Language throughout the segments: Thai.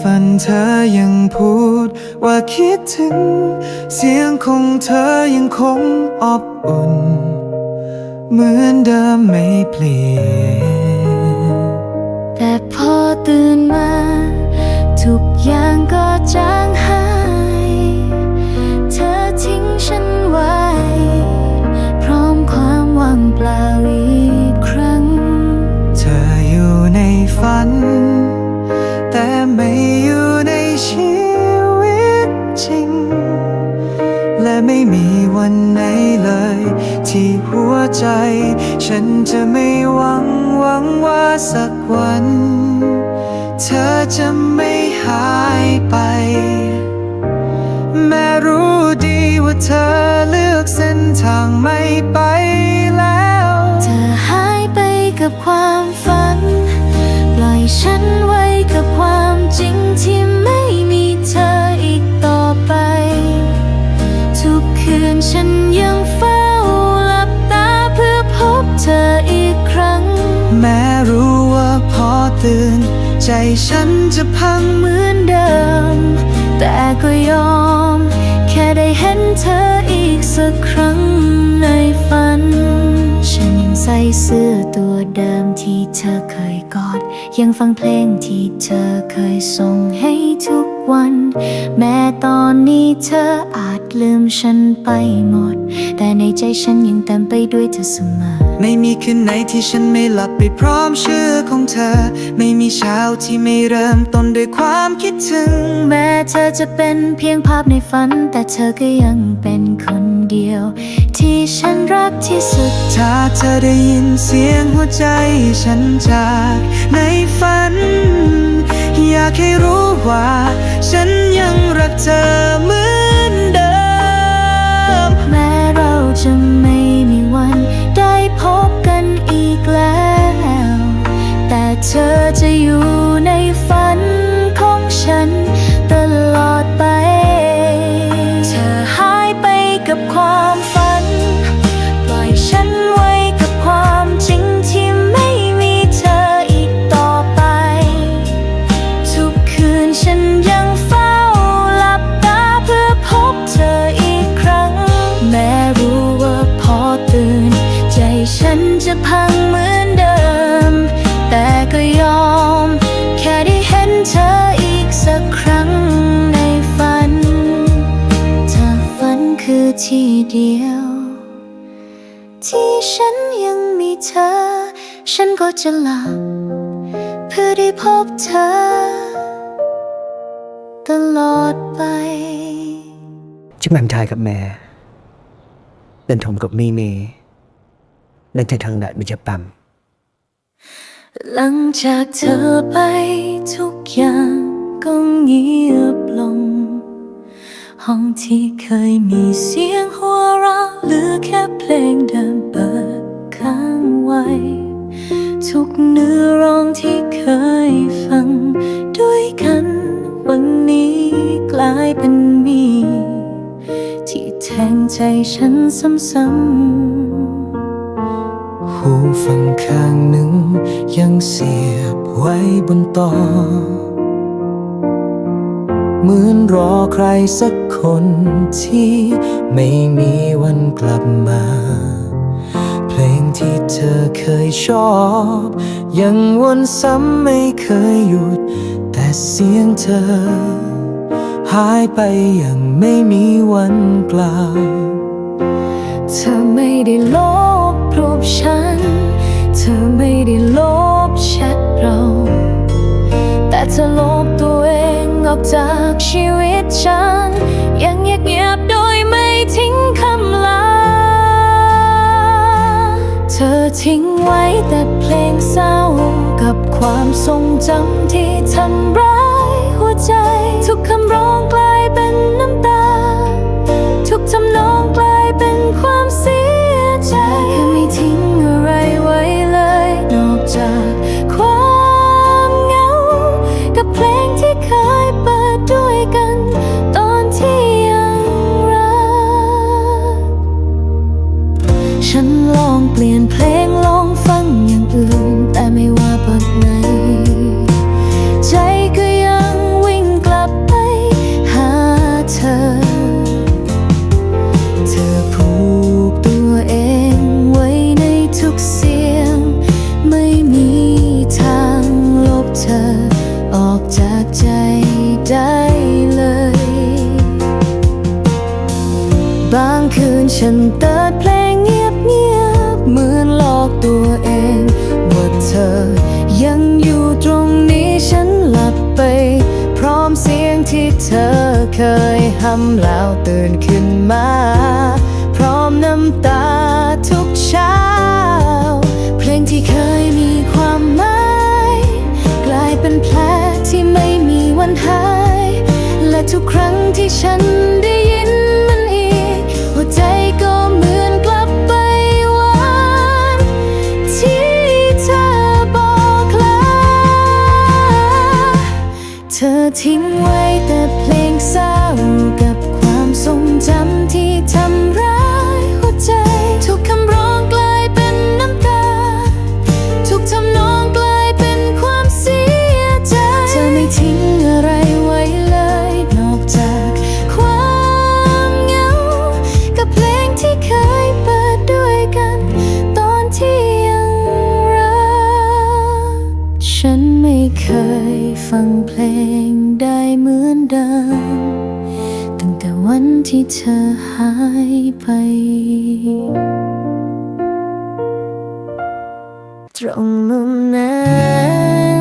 ฝันเธอยังพูด ว่าคิดถึง เสียงของเธอยังคงอบอุ่น เหมือนเดิมไม่เปลี่ยน แต่พอตื่นมา ทุกอย่างก็จางหาย เธอทิ้งฉันไว้ พร้อมความว่างเปล่าอีกครั้ง เธออยู่ในฝัน ใจ ฉันจะไม่หวังหวังว่าสักวัน เธอจะไม่หายไป แม้รู้ดีว่าเธอเลือกเส้นทางไม่ไปแล้ว เธอหายไปกับความฝัน ปล่อยฉันไว้กับความจริงที่ ใจฉันจะพังเหมือนเดิม แต่ก็ยอม แค่ได้เห็นเธออีกสักครั้งในฝัน ฉันยังใส่เสื้อตัวเดิมที่เธอเคยกอด ยังฟังเพลงที่เธอเคยส่งให้ทุกวัน แม้ตอนนี้เธออาจลืมฉันไปหมด แต่ในใจฉันยังเต็มไปด้วยเธอเสมอ ไม่มีคืนไหนที่ฉันไม่หลับไปพร้อมชื่อของเธอ ไม่มีเช้าที่ไม่เริ่มต้นด้วยความคิดถึง แม้เธอจะเป็นเพียงภาพในฝัน แต่เธอก็ยังเป็นคนเดียว ที่ฉันรักที่สุด ถ้าเธอได้ยินเสียงหัวใจฉันจากในฝัน อยากให้รู้ว่า ฉันยังรักเธอ เดียว ที่ฉันยังมีเธอ ฉันก็จะหลับเพื่อได้พบเธอ ตลอดไปชื่อแหม่มชายกับแม่เดินถมกับมีเมเล่นใจทางดัดมิจะปั๊มหลังจากเธอไปทุกอย่างก็เงียบลง ห้องที่เคยมีเสียงหัวเราะเหลือแค่เพลงเดิมเปิดค้างไว้ ทุกเนื้อร้องที่เคยฟัง ด้วยกัน วันนี้กลายเป็นมี ที่แทงใจฉันซ้ำๆหูฟังข้างหนึ่งยังเสียบไว้บนต่อ เหมือนรอใครสักคนที่ไม่มีวันกลับมา เพลงที่เธอเคยชอบ ยังวนซ้ำไม่เคยหยุด แต่เสียงเธอ หายไปอย่างไม่มีวันกลับ เธอไม่ได้ลบรูปฉัน เธอไม่ได้ลบแชทเรา แต่เธอลบ ออกจากชีวิตฉัน ยังเงียบเงียบโดยไม่ทิ้งคำลา เธอทิ้งไว้แต่เพลงเศร้า กับความทรงจำที่ทำร้ายหัวใจ ทุกคำร้องกลายเป็นน้ำตา ทุกทำนองกลายเป็นความเสีย ยห้ำแล้วตื่นขึ้นมา พร้อมน้ำตาทุกเช้า เพลงที่เคยมีความหมาย กลายเป็นแผลที่ไม่มีวันหาย และทุกครั้งที่ฉันได้ ที่เธอหายไป ตรงมุมนั้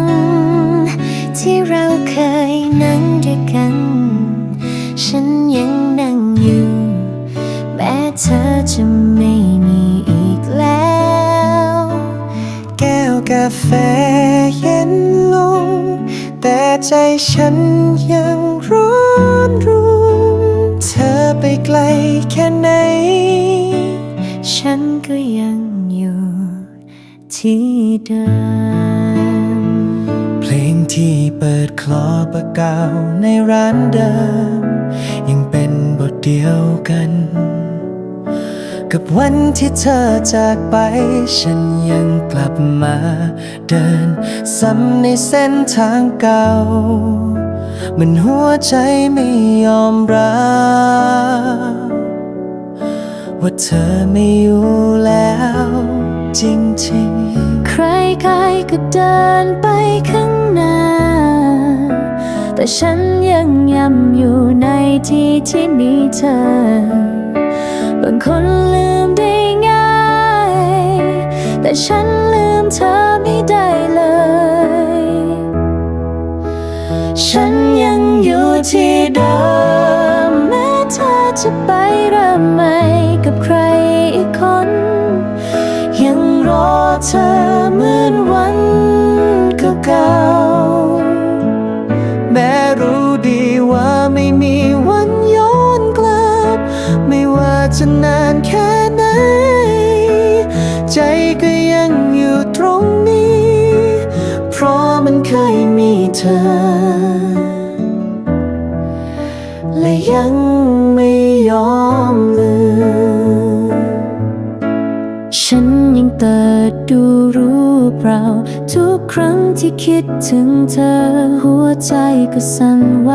นที่เราเคยนั่งด้วยกัน ฉันยังนั่งอยู่ แม้เธอจะไม่มีอีกแล้ว แก้วกาแฟเย็นลง แต่ใจฉันยัง ลแค่ไหน ฉันก็ยังอยู่ที่เดิม เพลงที่เปิดคลอประกาในร้านเดิม ยังเป็นบทเดียวกัน กับวันที่เธอจากไป ฉันยังกลับมาเดินซ้ำในเส้นทางเก่า มันหัวใจไม่ยอมรับว่าเธอไม่อยู่แล้ว จริงๆ ใครๆก็เดินไปข้างหน้า แต่ฉันยังย้ำอยู่ในที่ที่มีเธอ บางคนลืมได้ง่าย แต่ฉันลืมเธอไม่ได้เลย ฉัน ที่เดิม แม้เธอจะไปเริ่มใหม่กับใครอีกคน ยังรอเธอเหมือน คิดถึงเธอหัวใจก็สั่นไหว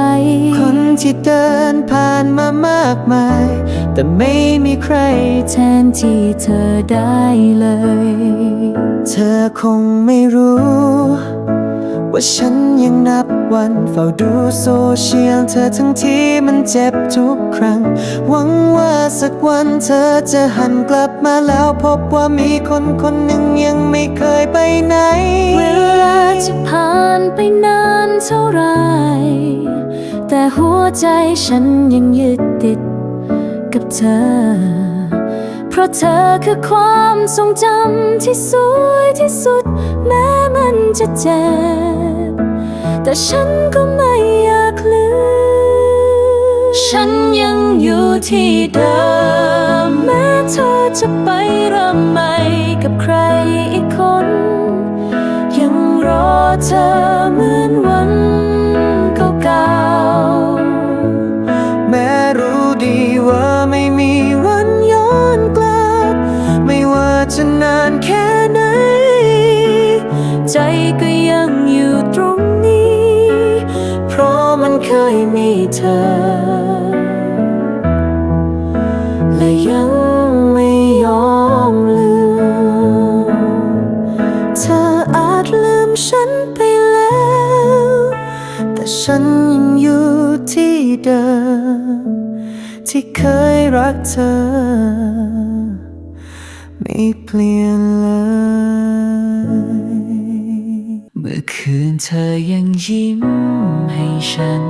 คนที่เดินผ่านมามากมาย แต่ไม่มีใครแทนที่เธอได้เลย เธอคงไม่รู้ ว่าฉันยังนับวันเฝ้าดูโซเชียลเธอทั้งที่มันเจ็บทุกครั้ง หวังว่าสักวันเธอจะหันกลับมาแล้วพบว่ามีคนคนหนึ่งยังไม่เคยไปไหน เวลาจะผ่านไปนานเท่าไร แต่หัวใจฉันยังยึดติดกับเธอเพราะเธอคือความทรงจำที่สวยที่สุด แม้มันจะเจ็บ แต่ฉันก็ไม่อยากลืม ฉันยังอยู่ที่เดิม แม้เธอจะไปเริ่มใหม่กับใครอีกคน ยังรอเธอเหมือนวันเก่าๆแม้รู้ดีว่าไม่มีวันย้อนกลับ ไม่ว่าจะนานแค่ไหน ใจก็ เธอ และยังไม่ยอมลืม เธออาจลืมฉันไปแล้ว แต่ฉันยังอยู่ที่เดิม ที่เคยรักเธอ ไม่เปลี่ยนเลยเมื่อคืนเธอยังยิ้มให้ฉัน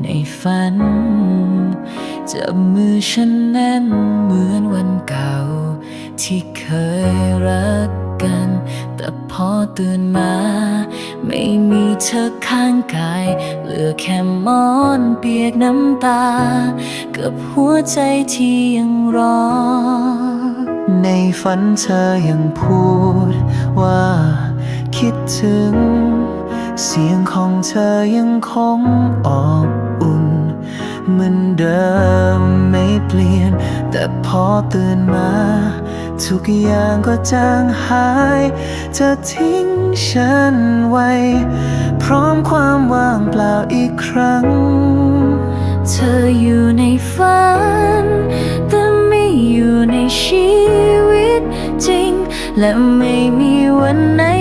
ในฝันจับมือฉันแน่นเหมือนวันเก่า ที่เคยรักกัน แต่พอตื่นมา ไม่มีเธอข้างกาย เหลือแค่หมอนเปียกน้ำตา กับหัวใจที่ยังรอ ในฝันเธอยังพูดว่าคิดถึง เสียงของเธอยังคงอบอุ่นเหมือนเดิมไม่เปลี่ยน แต่พอตื่นมา ทุกอย่างก็จางหายเธอทิ้งฉันไว้ พร้อมความว่างเปล่าอีกครั้ง เธออยู่ในฝัน แต่ไม่อยู่ในชีวิตจริง และไม่มีวันไหน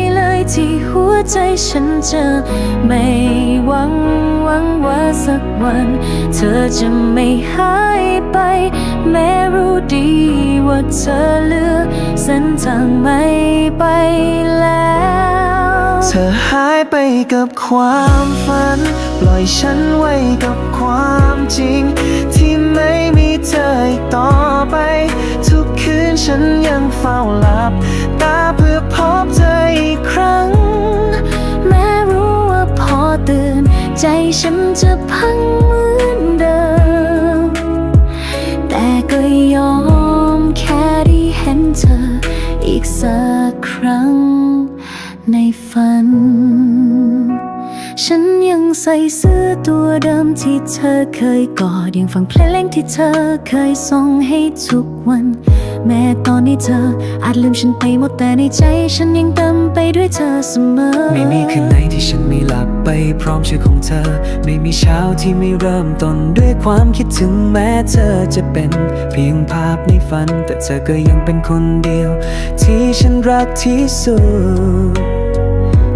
ที่หัวใจฉันจะไม่หวังหวังว่าสักวัน เธอจะไม่หายไป แม้รู้ดีว่าเธอเลือกเส้นทางไม่ไปแล้ว เธอหายไปกับความฝัน ปล่อยฉันไว้กับความจริง ที่ไม่มีเธออีกต่อไป ฉันยังเฝ้าหลับ ตาเพื่อพบเธออีกครั้ง แม้รู้ว่าพอตื่น ใจฉันจะพังเหมือนเดิม แต่ก็ยอมแค่ได้เห็นเธอ อีกสักครั้ง ในฝัน ฉันยังใส่เสื้อตัวเดิมที่เธอเคยกอดยังฟังเพลงที่เธอเคยส่งให้ทุกวัน แม้ตอนนี้เธอ อาจลืมฉันไปหมดแต่ในใจฉันยังเต็มไปด้วยเธอเสมอ ไม่มีคืนไหนที่ฉันไม่หลับไปพร้อมชื่อของเธอ ไม่มีเช้าที่ไม่เริ่มต้นด้วยความคิดถึงแม้เธอจะเป็น เพียงภาพในฝัน แต่เธอก็ยังเป็นคนเดียว ที่ฉันรักที่สุด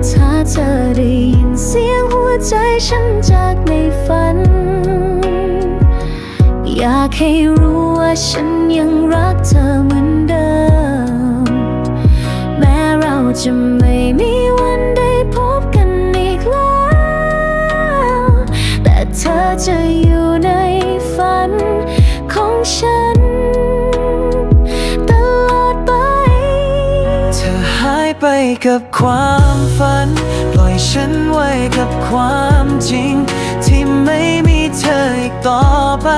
ถ้าเธอได้ยินเสียงหัวใจฉันจากในฝัน อยากให้รู้ว่าฉันยังรักเธอเหมือนเดิม แม้เราจะไม่มีวันได้พบกันอีกแล้ว แต่เธอจะอยู่ในฝันของฉัน ตลอดไป เธอหายไปกับความฝัน ฉันไว้กับความจริง ที่ไม่มีเธออีกต่อไป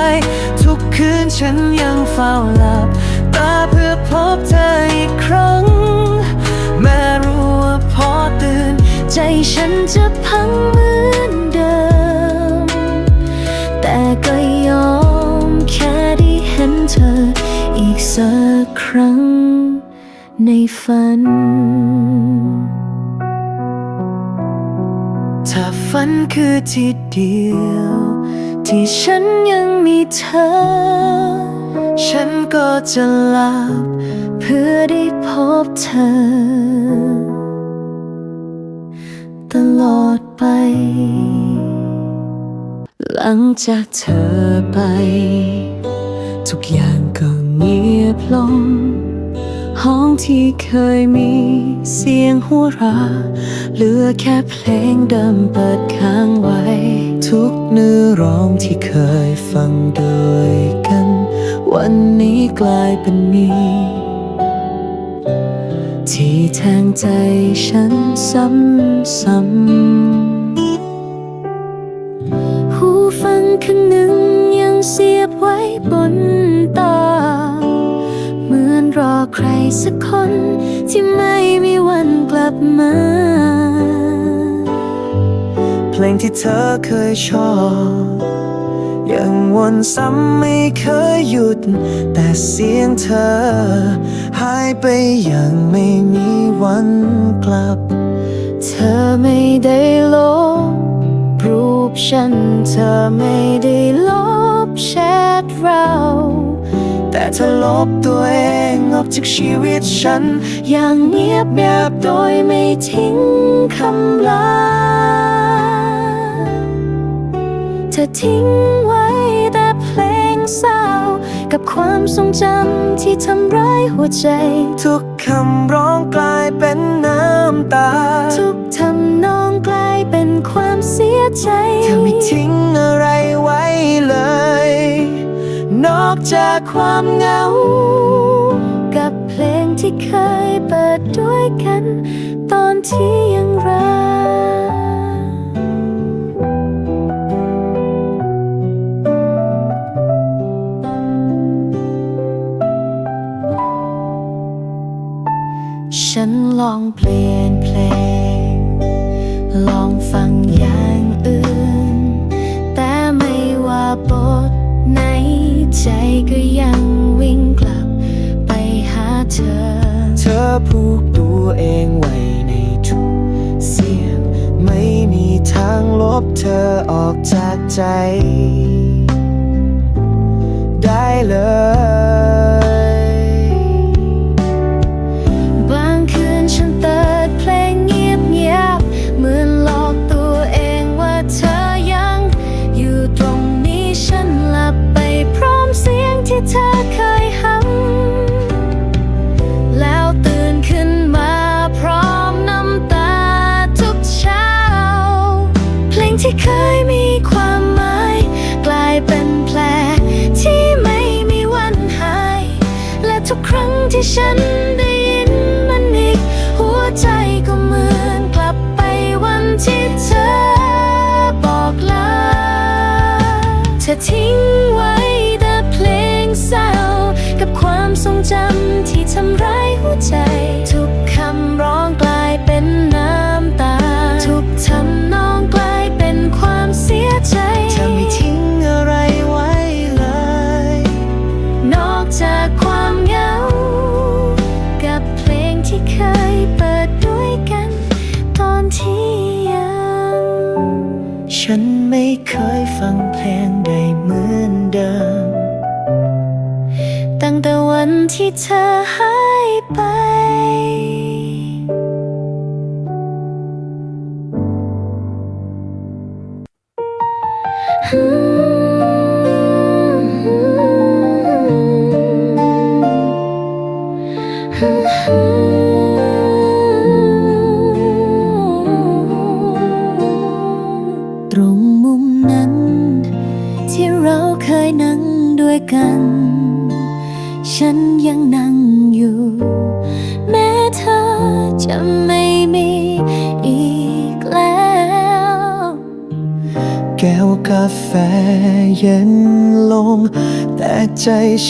ทุกคืนฉันยังเฝ้าหลับตาเพื่อพบเธออีกครั้ง แม้รู้ว่าพอตื่น ใจฉันจะพังเหมือนเดิม แต่ก็ยอมแค่ได้เห็นเธออีกสักครั้งในฝัน ถ้าฝันคือที่เดียว ที่ฉันยังมีเธอ ฉันก็จะหลับเพื่อได้พบเธอ ตลอดไป หลังจากเธอไป ทุกอย่างก็เงียบลงห้องที่เคยมีเสียงหัวเราะ เหลือแค่เพลงเดิมเปิดค้างไว้ ทุกเนื้อร้องที่เคยฟังโดยกัน วันนี้กลายเป็นมี ที่แทงใจฉันซ้ำๆหูฟังข้างหนึ่งยังเสียบไว้บนตา สักคน ที่ไม่มีวันกลับมา เพลงที่เธอเคยชอบ ยังวนซ้ำไม่เคยหยุด แต่เสียงเธอ หายไปอย่างไม่มีวันกลับ เธอไม่ได้ลบรูปฉัน เธอไม่ได้ลบแชทเรา เธอลบตัวเองออกจากชีวิตฉัน อย่างเงียบแบบโดยไม่ทิ้งคำลา เธอทิ้งไว้แต่เพลงเศร้า กับความทรงจำที่ทำร้ายหัวใจ ทุกคำร้องกลายเป็นน้ำตา ทุกทำนองกลายเป็นความเสียใจ เธอไม่ทิ้งอะไรไว้เลย นอกจากความเหงา กับเพลงที่เคยเปิดด้วยกัน ตอนที่ยังรัก ฉันลองเปลี่ยนเพลง ลองฟังยา ใจก็ยังวิ่งกลับไปหาเธอ เธอผูกตัวเองไว้ในทุกเสียง ไม่มีทางลบเธอออกจากใจ ได้เลย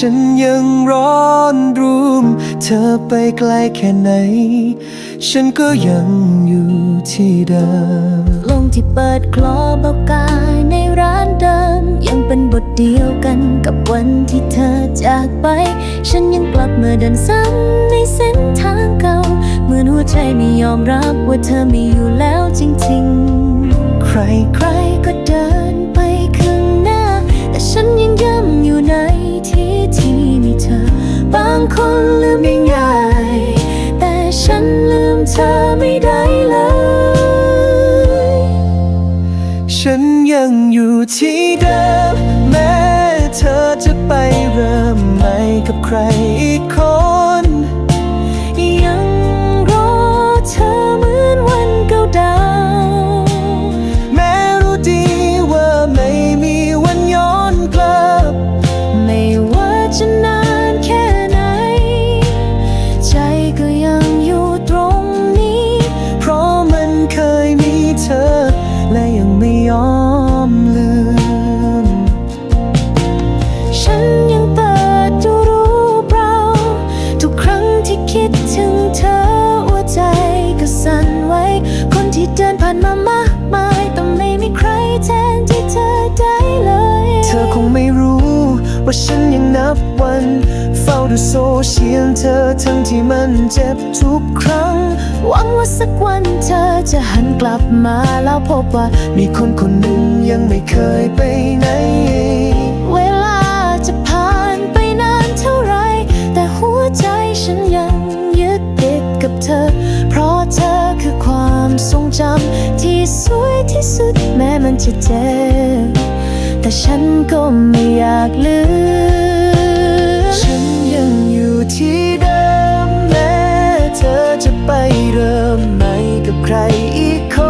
ฉันยังร้อนรุ่มเธอไปไกลแค่ไหน ฉันก็ยังอยู่ที่เดิมลงที่เปิดคลอบอกกายในร้านเดิม ยังเป็นบทเดียวกันกับวันที่เธอจากไป ฉันยังกลับมาเดินซ้ำในเส้นทางเก่าเหมือนหัวใจไม่ยอมรับว่าเธอไม่อยู่แล้วจริงๆ ใครใครก็เดิน ที่ที่มีเธอ บางคนลืมง่ายแต่ฉันลืมเธอไม่ได้เลย ฉันยังอยู่ที่เดิม แม้เธอจะไปเริ่มใหม่กับใครอีกคน เชียลเธอทั้งที่มันเจ็บทุกครั้ง หวังว่าสักวันเธอจะหันกลับมาแล้วพบว่า มีคนคนหนึ่งยังไม่เคยไปไหน เวลาจะผ่านไปนานเท่าไร แต่หัวใจฉันยังยึดติดกับเธอ เพราะเธอคือความทรงจำที่สวยที่สุดแม้มันจะเจ็บแต่ฉันก็ไม่อยากลืม ไปเริ่มใหม่กับใครอีกคน